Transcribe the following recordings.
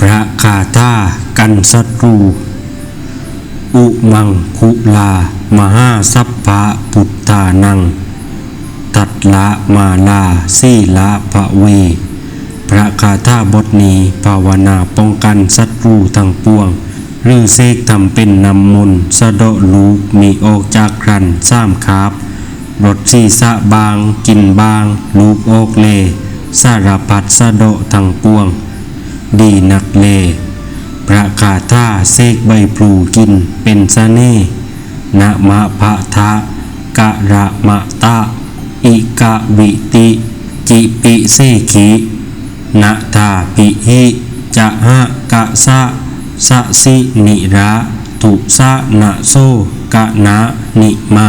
พระคาถากันศัตรู อุมังคุลา มหาสัพพะพุทธานัง ตัดละมาลาสีละพะเว พระคาถาบทนี้ภาวนาป้องกันศัตรูทั้งปวง หรือเสกทำเป็นนำมนต์สะดะลูกมีออกจากครันสามคาบรถศีรษะบาง กินบาง ลูกออกเลสารพัดสะดะทั้งปวง ดีนักเลพระคาถาเสกใบพลูกินเป็นสเน่ห์นะมะพะทะกะระมะตะ อิกะวิติ จิปิเสขินะทาปิหิจะหะกะสะสะสินิระตุสะนะโซกะนะนิมา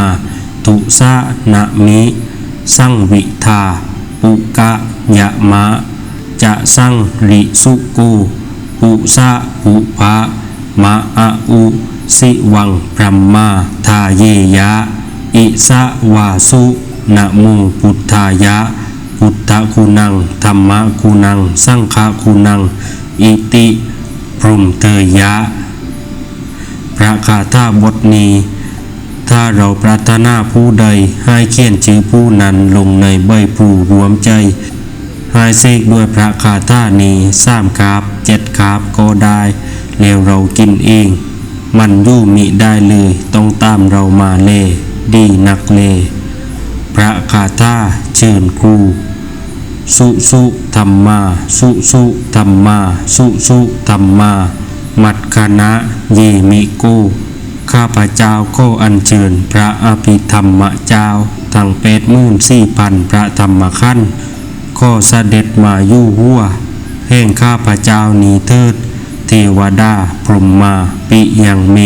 ตุสะนะมิ สังวิทาปุกะยะมะ จะสังริสุกูปุสะปุภะมะอะอุสิวังพรหมมาทาเยยะ อิสะวาสุนะโมพุทธายะ พุทธคุณังธรรมคุณัง สังฆคุณัง อิติพรมเตยะ พระคาถาบทนี้ ถ้าเราปรารถนาผู้ใดให้เขียนชื่อผู้นั้นลงในใบพลูรวมใจ ให้เสกด้วยพระคาถานี้สามคาบเจ็ดคาบก็ได้แล้วเรากินเอง มันยู่มิได้เลยต้องตามเรามาเล ดีนักเล พระคาถาเชิญครูสุสุธรรมา สุสุธรรมา สุสุธรรมา มัดคณะเยมิโก ข้าพเจ้าก็อัญเชิญพระอภิธรรมเจ้าทั้งแปดมื่นสี่พันพระธรรมขั้น ก็เสด็จมาอยู่หัวแห่งข้าพเจ้านี้เถิด เทวดาพรหมมาปิยังเม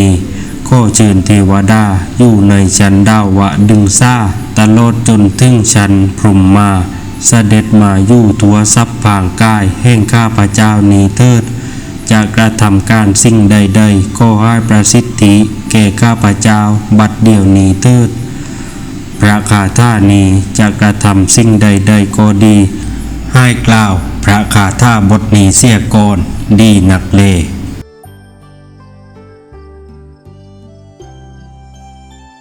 ก็เชิญเทวดาอยู่ในชั้นดาวะดึงซาตลอดจนถึงชั้นพรหมมาเสด็จมาอยู่ตัวทรัพย์ผางกายแห่งข้าพเจ้านี้เถิดจะกระทำการสิ่งใดๆก็ให้ประสิทธิแก่ข้าพเจ้าบัดเดียวนี้เถิด ระคาถานี้จะกระทำสิ่งใดๆก็ดี ให้กล่าวพระคาถาบทนี้เสียก่อนดีนักเล